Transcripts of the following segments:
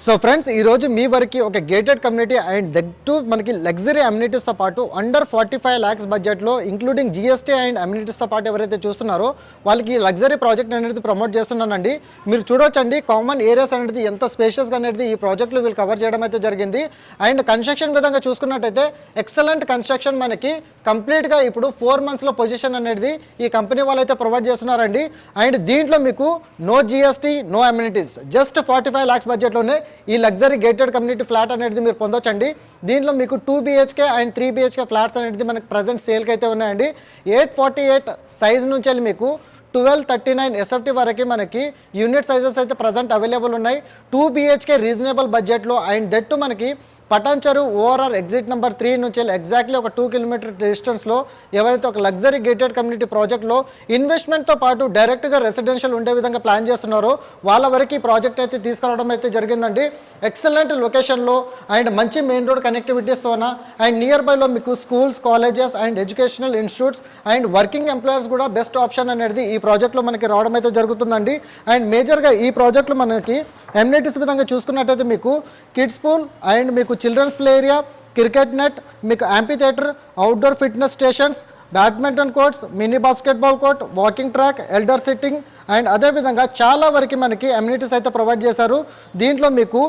So friends ఈ రోజు మీ వరకు ఒక గేటెడ్ కమ్యూనిటీ అండ్ దగ్గర మనకి లగ్జరీ అమ్యూనిటీస్తో పాటు అండర్ ఫార్టీ ఫైవ్ ల్యాక్స్ బడ్జెట్లో ఇంక్లూడింగ్ జిఎస్టీ అండ్ అమ్యూనిటీస్తో పాటు ఎవరైతే చూస్తున్నారో వాళ్ళకి లగ్జరీ ప్రాజెక్ట్ అనేది ప్రమోట్ చేస్తున్నానండి. మీరు చూడొచ్చండి కామన్ ఏరియాస్ అనేది ఎంత స్పేషియస్గా అనేది ఈ ప్రాజెక్టులు వీళ్ళు కవర్ చేయడం అయితే జరిగింది. అండ్ కన్స్ట్రక్షన్ విధంగా చూసుకున్నట్టయితే ఎక్సలెంట్ కన్స్ట్రక్షన్ మనకి కంప్లీట్గా ఇప్పుడు ఫోర్ మంత్స్లో పొజిషన్ అనేది ఈ కంపెనీ వాళ్ళైతే ప్రొవైడ్ చేస్తున్నారండి. అండ్ దీంట్లో మీకు no GST no amenities just forty five lakhs బడ్జెట్లోనే ఈ లగ్జరీ గేటెడ్ కమ్యూనిటీ ఫ్లాట్ అనేది మీరు పొందొచ్చండి. దీంట్లో మీకు two BHK and three BHK flats అనేది మనకి ప్రజెంట్ సేల్కి అయితే ఉన్నాయండి. ఎయిట్ ఫార్టీ ఎయిట్ సైజ్ నుంచి వెళ్ళి మీకు ట్వెల్వ్ థర్టీ నైన్ ఎస్ఎఫ్టీ వరకు మనకి యూనిట్ సైజెస్ అయితే ప్రజెంట్ అవైలబుల్ ఉన్నాయి. టూ బిహెచ్కే రీజనబుల్ బడ్జెట్లో అండ్ దట్టు మనకి Patancheru ORR exit number three నుంచి ఎగ్జాక్ట్లీ ఒక టూ కిలోమీటర్ డిస్టెన్స్లో ఎవరైతే ఒక లగ్జరీ గేటెడ్ కమ్యూనిటీ ప్రాజెక్ట్లో ఇన్వెస్ట్మెంట్తో పాటు డైరెక్ట్గా రెసిడెన్షియల్ ఉండే విధంగా ప్లాన్ చేస్తున్నారో వాళ్ళ వరకు ఈ ప్రాజెక్ట్ అయితే తీసుకురావడం అయితే జరిగిందండి. ఎక్సలెంట్ లొకేషన్లో అండ్ మంచి మెయిన్ రోడ్ కనెక్టివిటీస్తోన అండ్ నియర్ బైలో మీకు schools colleges and educational institutes and working employers కూడా బెస్ట్ ఆప్షన్ అనేది ఈ ప్రాజెక్ట్లో మనకి రావడం అయితే జరుగుతుందండి. అండ్ మేజర్గా ఈ ప్రాజెక్ట్లో మనకి ఎమ్యూనిటీస్ విధంగా చూసుకున్నట్టయితే మీకు కిడ్స్ పూల్ అండ్ మీకు children play area cricket net amphitheatre outdoor fit station badminton courts mini basketball court walking track elder sitting and అదేవిధంగా చాలా వరకు మనకి అమ్యూనిటీస్ అయితే ప్రొవైడ్ చేశారు. దీంట్లో మీకు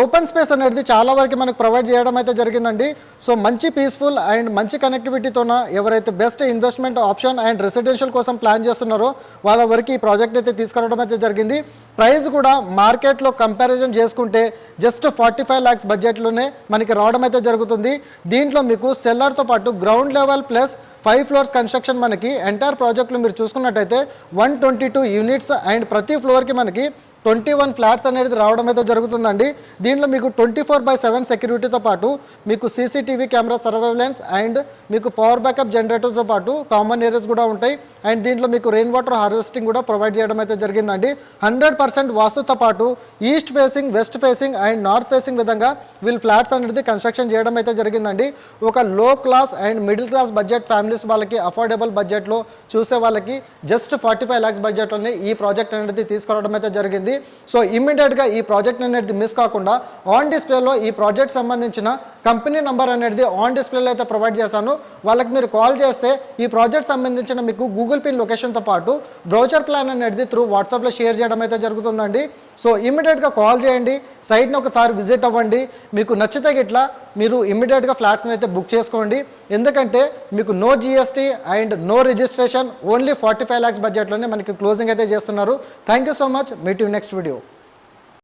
ఓపెన్ స్పేస్ అనేది చాలా వరకు మనకు ప్రొవైడ్ చేయడం అయితే జరిగిందండి. సో మంచి పీస్ఫుల్ అండ్ మంచి కనెక్టివిటీతోన ఎవరైతే best investment option and residential కోసం ప్లాన్ చేస్తున్నారో వాళ్ళ వరకు ఈ ప్రాజెక్ట్ అయితే తీసుకురావడం అయితే జరిగింది. ప్రైస్ కూడా మార్కెట్లో కంపారిజన్ చేసుకుంటే జస్ట్ ఫార్టీ ఫైవ్ ల్యాక్స్ బడ్జెట్లోనే మనకి రావడం అయితే జరుగుతుంది. దీంట్లో మీకు సెల్లర్తో పాటు ground level plus five floors construction మనకి ఎంటైర్ ప్రాజెక్ట్లో మీరు చూసుకున్నట్టయితే one twenty two units and ప్రతి ఫ్లోర్కి మనకి ట్వంటీ వన్ ఫ్లాట్స్ అనేది రావడం అయితే జరుగుతుందండి. దీంట్లో మీకు ట్వంటీ ఫోర్ బై సెవెన్ సెక్యూరిటీతో పాటు మీకు సీసీటీవీ కెమెరా సర్వైలెన్స్ అండ్ మీకు పవర్ బ్యాకప్ జనరేటర్తో పాటు కామన్ ఏరియాస్ కూడా ఉంటాయి. అండ్ దీంట్లో మీకు రెయిన్ వాటర్ హార్వెస్టింగ్ కూడా ప్రొవైడ్ చేయడం అయితే జరిగిందండి. హండ్రెడ్ పర్సెంట్ వాస్తుతో పాటు east facing west facing and north facing విధంగా వీళ్ళు ఫ్లాట్స్ అనేది కన్స్ట్రక్షన్ చేయడం అయితే జరిగిందండి. ఒక low class and middle class budget family families వాళ్ళకి అఫోర్డబుల్ బడ్జెట్లో చూసే వాళ్ళకి జస్ట్ ఫార్టీ ఫైవ్ ల్యాక్స్ బడ్జెట్లోనే ఈ ప్రాజెక్ట్ అనేది తీసుకురావడం అయితే జరిగింది. సో ఇమ్మీడియట్గా ఈ ప్రాజెక్ట్ అనేది మిస్ కాకుండా ఆన్ డిస్ప్లేలో ఈ ప్రాజెక్ట్ సంబంధించిన కంపెనీ నెంబర్ అనేది ఆన్ డిస్ప్లేలో అయితే ప్రొవైడ్ చేశాను. వాళ్ళకి మీరు కాల్ చేస్తే ఈ ప్రాజెక్ట్ సంబంధించిన మీకు గూగుల్ పిన్ లొకేషన్తో పాటు బ్రౌచర్ ప్లాన్ అనేది త్రూ వాట్సాప్లో షేర్ చేయడం అయితే జరుగుతుందండి. సో ఇమ్మీడియట్గా కాల్ చేయండి. సైట్ని ఒకసారి విజిట్ అవ్వండి. మీకు నచ్చితే గిట్లా మీరు ఇమ్మీడియట్గా ఫ్లాట్స్ని అయితే బుక్ చేసుకోండి. ఎందుకంటే మీకు no GST and no registration only forty five lakhs బడ్జెట్లోనే మనకి క్లోజింగ్ అయితే చేస్తున్నారు. Thank you so much meet you next video